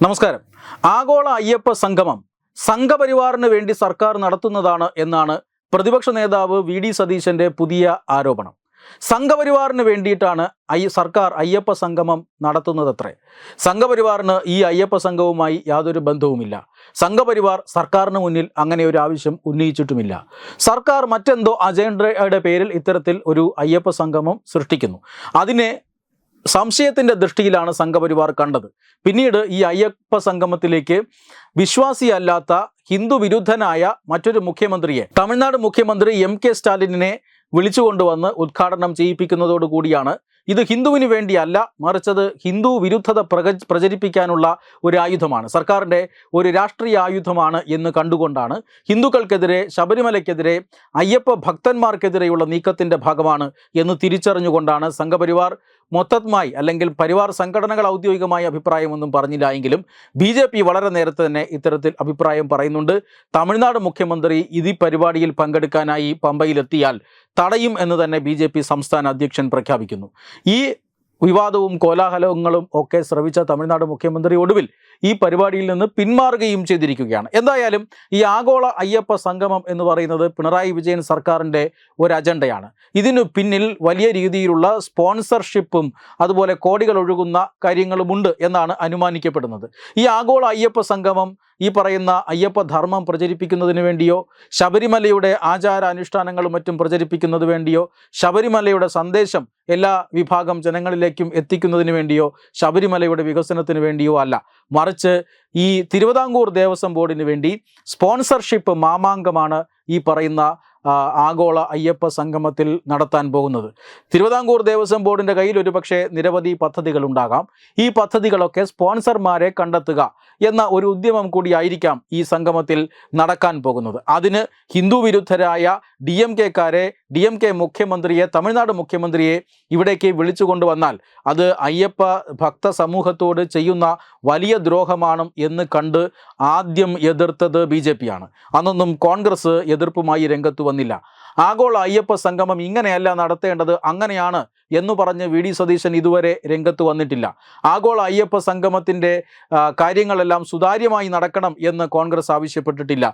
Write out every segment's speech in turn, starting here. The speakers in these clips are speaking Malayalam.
നമസ്കാരം. ആഗോള അയ്യപ്പ സംഗമം സംഘപരിവാറിന് വേണ്ടി സർക്കാർ നടത്തുന്നതാണ് എന്നാണ് പ്രതിപക്ഷ നേതാവ് വി ഡി സതീശന്റെ പുതിയ ആരോപണം. സംഘപരിവാറിന് വേണ്ടിയിട്ടാണ് ഐ സർക്കാർ അയ്യപ്പ സംഗമം നടത്തുന്നതത്രേ. സംഘപരിവാറിന് ഈ അയ്യപ്പ സംഘവുമായി യാതൊരു ബന്ധവുമില്ല. സംഘപരിവാർ സർക്കാരിന് മുന്നിൽ അങ്ങനെ ഒരു ആവശ്യം ഉന്നയിച്ചിട്ടുമില്ല. സർക്കാർ മറ്റെന്തോ അജണ്ടയുടെ പേരിൽ ഇത്തരത്തിൽ ഒരു അയ്യപ്പ സംഗമം സൃഷ്ടിക്കുന്നു. അതിനെ സംശയത്തിന്റെ ദൃഷ്ടിയിലാണ് സംഘപരിവാർ കണ്ടത്. പിന്നീട് ഈ അയ്യപ്പ സംഗമത്തിലേക്ക് വിശ്വാസിയല്ലാത്ത ഹിന്ദു വിരുദ്ധനായ മറ്റൊരു മുഖ്യമന്ത്രിയെ തമിഴ്നാട് മുഖ്യമന്ത്രി എം കെ സ്റ്റാലിനെ വിളിച്ചുകൊണ്ടുവന്ന് ഉദ്ഘാടനം ചെയ്യിപ്പിക്കുന്നതോടുകൂടിയാണ് ഇത് ഹിന്ദുവിന് വേണ്ടിയല്ല മറിച്ചത് ഹിന്ദു വിരുദ്ധത പ്രക പ്രചരിപ്പിക്കാനുള്ള ഒരു ആയുധമാണ്. സർക്കാരിന്റെ ഒരു രാഷ്ട്രീയ ആയുധമാണ് എന്ന് കണ്ടുകൊണ്ടാണ് ഹിന്ദുക്കൾക്കെതിരെ ശബരിമലയ്ക്കെതിരെ അയ്യപ്പ ഭക്തന്മാർക്കെതിരെയുള്ള നീക്കത്തിന്റെ ഭാഗമാണ് എന്ന് തിരിച്ചറിഞ്ഞുകൊണ്ടാണ് സംഘപരിവാർ മൊത്തമായി അല്ലെങ്കിൽ പരിവാർ സംഘടനകൾ ഔദ്യോഗികമായ അഭിപ്രായമൊന്നും പറഞ്ഞില്ല എങ്കിലും ബി ജെ പി വളരെ നേരത്തെ തന്നെ ഇത്തരത്തിൽ അഭിപ്രായം പറയുന്നുണ്ട്. തമിഴ്നാട് മുഖ്യമന്ത്രി ഇത് പരിപാടിയിൽ പങ്കെടുക്കാനായി പമ്പയിലെത്തിയാൽ തടയും എന്ന് തന്നെ ബി സംസ്ഥാന അധ്യക്ഷൻ പ്രഖ്യാപിക്കുന്നു. ഈ വിവാദവും കോലാഹലങ്ങളും ഒക്കെ ശ്രവിച്ച തമിഴ്നാട് മുഖ്യമന്ത്രി ഒടുവിൽ ഈ പരിപാടിയിൽ നിന്ന് പിന്മാറുകയും ചെയ്തിരിക്കുകയാണ്. എന്തായാലും ഈ ആഗോള അയ്യപ്പ സംഗമം എന്ന് പറയുന്നത് പിണറായി വിജയൻ സർക്കാരിന്റെ ഒരു അജണ്ടയാണ്. ഇതിനു പിന്നിൽ വലിയ രീതിയിലുള്ള സ്പോൺസർഷിപ്പും അതുപോലെ കോടികൾ ഒഴുകുന്ന കാര്യങ്ങളുമുണ്ട് എന്നാണ് അനുമാനിക്കപ്പെടുന്നത്. ഈ ആഗോള അയ്യപ്പ സംഗമം ഈ പറയുന്ന അയ്യപ്പ ധർമ്മം പ്രചരിപ്പിക്കുന്നതിന് വേണ്ടിയോ ശബരിമലയുടെ ആചാര മറ്റും പ്രചരിപ്പിക്കുന്നത് വേണ്ടിയോ ശബരിമലയുടെ സന്ദേശം എല്ലാ വിഭാഗം ജനങ്ങളിലേക്കും എത്തിക്കുന്നതിന് വേണ്ടിയോ ശബരിമലയുടെ വികസനത്തിന് വേണ്ടിയോ അല്ല. മറിച്ച് ഈ തിരുവിതാംകൂർ ദേവസ്വം ബോർഡിന് വേണ്ടി സ്പോൺസർഷിപ്പ് മാമാങ്കമാണ് ഈ പറയുന്ന ആഗോള അയ്യപ്പ സംഗമത്തിൽ നടത്താൻ പോകുന്നത്. തിരുവിതാംകൂർ ദേവസ്വം ബോർഡിന്റെ കയ്യിൽ ഒരു പക്ഷേ നിരവധി പദ്ധതികൾ ഉണ്ടാകാം. ഈ പദ്ധതികളൊക്കെ സ്പോൺസർമാരെ കണ്ടെത്തുക എന്ന ഒരു ഉദ്യമം കൂടിയായിരിക്കാം ഈ സംഗമത്തിൽ നടക്കാൻ പോകുന്നത്. അതിന് ഹിന്ദു വിരുദ്ധരായ ഡി എം കെക്കാരെ ഡി എം കെ മുഖ്യമന്ത്രിയെ തമിഴ്നാട് മുഖ്യമന്ത്രിയെ ഇവിടേക്ക് വിളിച്ചു കൊണ്ടുവന്നാൽ അത് അയ്യപ്പ ഭക്ത സമൂഹത്തോട് ചെയ്യുന്ന വലിയ ദ്രോഹമാണ് എന്ന് കണ്ട് ആദ്യം എതിർത്തത് ബി ജെ പി ആണ്. അന്നൊന്നും കോൺഗ്രസ് എതിർപ്പുമായി രംഗത്ത് വന്നില്ല ആഗോള അയ്യപ്പ സംഗമം ഇങ്ങനെയല്ല നടത്തേണ്ടത് അങ്ങനെയാണ് എന്ന് പറഞ്ഞ് വി ഡി സതീശൻ ഇതുവരെ രംഗത്ത് വന്നിട്ടില്ല. ആഗോള അയ്യപ്പ സംഗമത്തിന്റെ കാര്യങ്ങളെല്ലാം സുതാര്യമായി നടക്കണം എന്ന് കോൺഗ്രസ് ആവശ്യപ്പെട്ടിട്ടില്ല.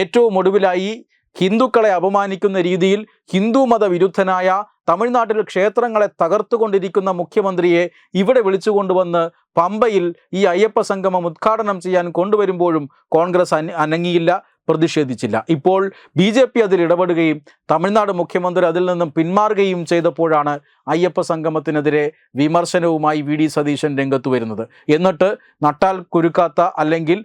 ഏറ്റവും ഒടുവിലായി ഹിന്ദുക്കളെ അപമാനിക്കുന്ന രീതിയിൽ ഹിന്ദു മതവിരുദ്ധനായ തമിഴ്നാട്ടിൽ ക്ഷേത്രങ്ങളെ തകർത്തുകൊണ്ടിരിക്കുന്ന മുഖ്യമന്ത്രിയെ ഇവിടെ വിളിച്ചുകൊണ്ടുവന്ന് പമ്പയിൽ ഈ അയ്യപ്പ സംഗമം ഉദ്ഘാടനം ചെയ്യാൻ കൊണ്ടുവരുമ്പോഴും കോൺഗ്രസ് അനങ്ങിയില്ല. പ്രതിഷേധിച്ചില്ല. ഇപ്പോൾ ബി ജെ പി അതിൽ ഇടപെടുകയും തമിഴ്നാട് മുഖ്യമന്ത്രി അതിൽ നിന്നും പിന്മാറുകയും ചെയ്തപ്പോഴാണ് അയ്യപ്പ സംഗമത്തിനെതിരെ വിമർശനവുമായി വി ഡി സതീശൻ രംഗത്ത് വരുന്നത്. എന്നിട്ട് നട്ടാൽ കുരുക്കാത്ത അല്ലെങ്കിൽ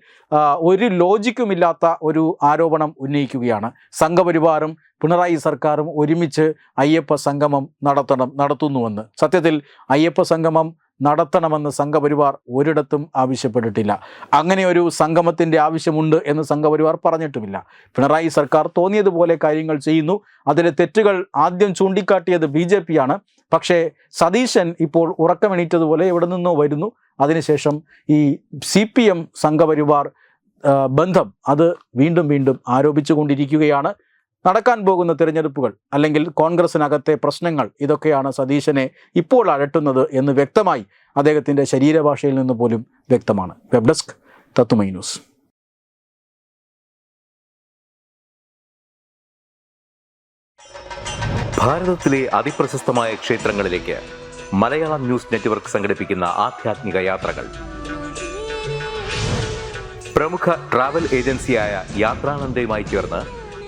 ഒരു ലോജിക്കുമില്ലാത്ത ഒരു ആരോപണം ഉന്നയിക്കുകയാണ്. സംഘപരിവാറും പിണറായി സർക്കാരും ഒരുമിച്ച് അയ്യപ്പ സംഗമം നടത്തണം നടത്തുന്നുവെന്ന്. സത്യത്തിൽ അയ്യപ്പ സംഗമം നടത്തണമെന്ന് സംഘപരിവാർ ഒരിടത്തും ആവശ്യപ്പെട്ടിട്ടില്ല. അങ്ങനെ ഒരു സംഗമത്തിന്റെ ആവശ്യമുണ്ട് എന്ന് സംഘപരിവാർ പറഞ്ഞിട്ടുമില്ല. പിണറായി സർക്കാർ തോന്നിയതുപോലെ കാര്യങ്ങൾ ചെയ്യുന്നു. അതിലെ തെറ്റുകൾ ആദ്യം ചൂണ്ടിക്കാട്ടിയത് ബി ജെ പിയാണ്. പക്ഷേ സതീശൻ ഇപ്പോൾ ഉറക്കമെണീറ്റതുപോലെ എവിടെ നിന്നോ വരുന്നു. അതിനുശേഷം ഈ സി പി എം സംഘപരിവാർ ബന്ധം അത് വീണ്ടും വീണ്ടും ആരോപിച്ചുകൊണ്ടിരിക്കുകയാണ്. നടക്കാൻ പോകുന്ന തിരഞ്ഞെടുപ്പുകൾ അല്ലെങ്കിൽ കോൺഗ്രസിനകത്തെ പ്രശ്നങ്ങൾ ഇതൊക്കെയാണ് സതീശനെ ഇപ്പോൾ അലട്ടുന്നത് എന്ന് വ്യക്തമായി അദ്ദേഹത്തിന്റെ ശരീരഭാഷയിൽ നിന്ന് പോലും വ്യക്തമാണ്. Web desk Tatwamayi news. ഭാരതത്തിലെ ക്ഷേത്രങ്ങളിലേക്ക് മലയാളം ന്യൂസ് നെറ്റ്വർക്ക് യാത്രകൾ. പ്രമുഖ ട്രാവൽ ഏജൻസിയായ